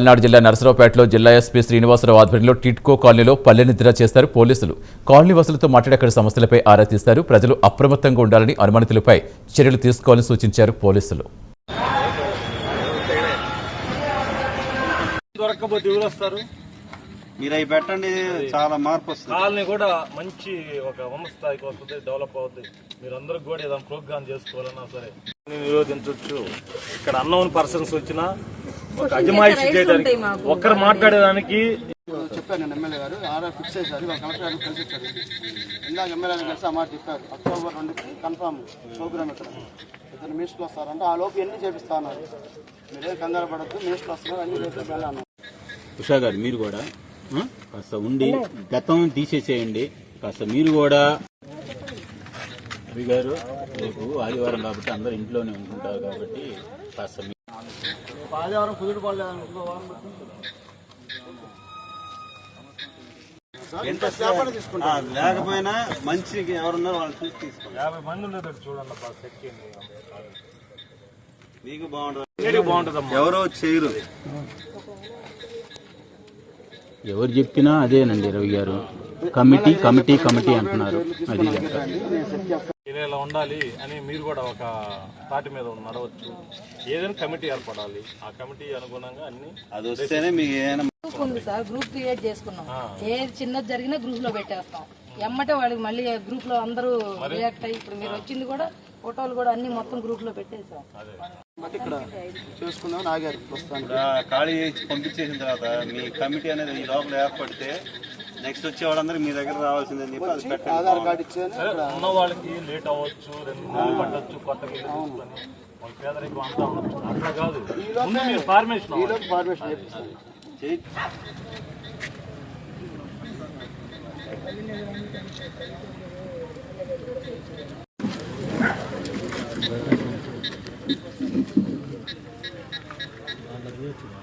పల్నాడు జిల్లా నరసరావుపేటలో జిల్లా ఎస్పీ శ్రీనివాసరావు ఆధ్వర్యంలో టిట్కో కాలనీలో పల్లె నిద్ర చేస్తారు పోలీసులు. కాలనీ వసూలతో మాట్లాడి అక్కడి సమస్యలపై ఆరా తీస్తారు. ప్రజలు అప్రమత్తంగా ఉండాలని అనుమానితులపై చర్యలు తీసుకోవాలని సూచించారు పోలీసులు. మీరు అవి పెట్టండి చాలా మార్పు వస్తుంది. కాలనీ కూడా మంచి ఒక వస్తుంది డెవలప్ అవుతుంది మీరందరూ కూడా ఏదైనా ప్రోగ్రామ్ చేసుకోవాలన్నా సరే. నిరోధించవచ్చు ఇక్కడ అన్నోన్ పర్సన్స్ వచ్చినా ఒక అజమాయిషి చేయడానికి ఒక్కరు మాట్లాడేదానికి చెప్పారు నేను ఎమ్మెల్యే గారు ఆర్డర్ ఫిక్స్ చేశారు ఇవాళ కలెక్టర్ గారికి కలిసి ఇచ్చారు ఇందాక ఎమ్మెల్యే గారు కలిసి ఆ మాట చెప్పారు. అక్టోబర్ రెండుకి కన్ఫామ్ ప్రోగ్రామ్ ఇక్కడ. ఇద్దరు మినిస్టర్లు వస్తారంటే. ఆ లోపు ఎన్ని చేపిస్తా ఉన్నారు మీరే కంగారు పడద్దు మినిస్టర్లు వస్తున్నారు అన్ని రేపు వెళ్ళాను. ఉషా గారు మీరు కూడా కాస్త ఉండి గతం తీసేసేయండి. కాస్త మీరు కూడా. రవి గారు రేపు ఆదివారం కాబట్టి అందరు ఇంట్లోనే ఉంటుంటారు కాబట్టి కాస్త ఆదివారం కుదురు పడలేదు ఇంకో వారం లేకపోయినా మంచికి ఎవరున్నారో వాళ్ళు చూసి తీసుకోండి. యాభై మంది ఉండేటట్టు చూడండి మీకు బాగుంటుంది. బాగుంటుందమ్మా. ఎవరో చేయరు. ఎవరు చెప్పినా అదేనండి రవి గారు. కమిటీ కమిటీ కమిటీ అంటున్నారు. అది. ఇలా ఇలా ఉండాలి అని మీరు కూడా ఒక తాటి మీద నడవచ్చు. ఏదైనా కమిటీ ఏర్పడాలి. ఆ కమిటీ అనుగుణంగా అన్ని అది వస్తేనే మీకు ఏమైనా గ్రూప్ ఉంది సార్. గ్రూప్ క్రియేట్ చేసుకున్నాం. ఏది చిన్నది జరిగినా గ్రూప్లో పెట్టేస్తాం. ఎమ్మటే వాళ్ళకి మళ్ళీ గ్రూప్లో అందరూ రియాక్ట్ అయ్యి ఇప్పుడు మీరు వచ్చింది కూడా ఫోటోలు కూడా అన్ని మొత్తం గ్రూప్లో పెట్టేసాం ఇక్కడ చేసుకుందామని ఆగారు ఖాళీ చేసి పంపించేసిన తర్వాత మీ కమిటీ అనేది ఈ లోపల ఏర్పడితే నెక్స్ట్ వచ్చే వాళ్ళందరూ మీ దగ్గర రావాల్సిందని చెప్పి ఆధార్ ఉన్న వాళ్ళకి లేట్ అవ్వచ్చు రెండు నెలలు పట్టొచ్చు వాళ్ళ అంతా కాదు. Formation formation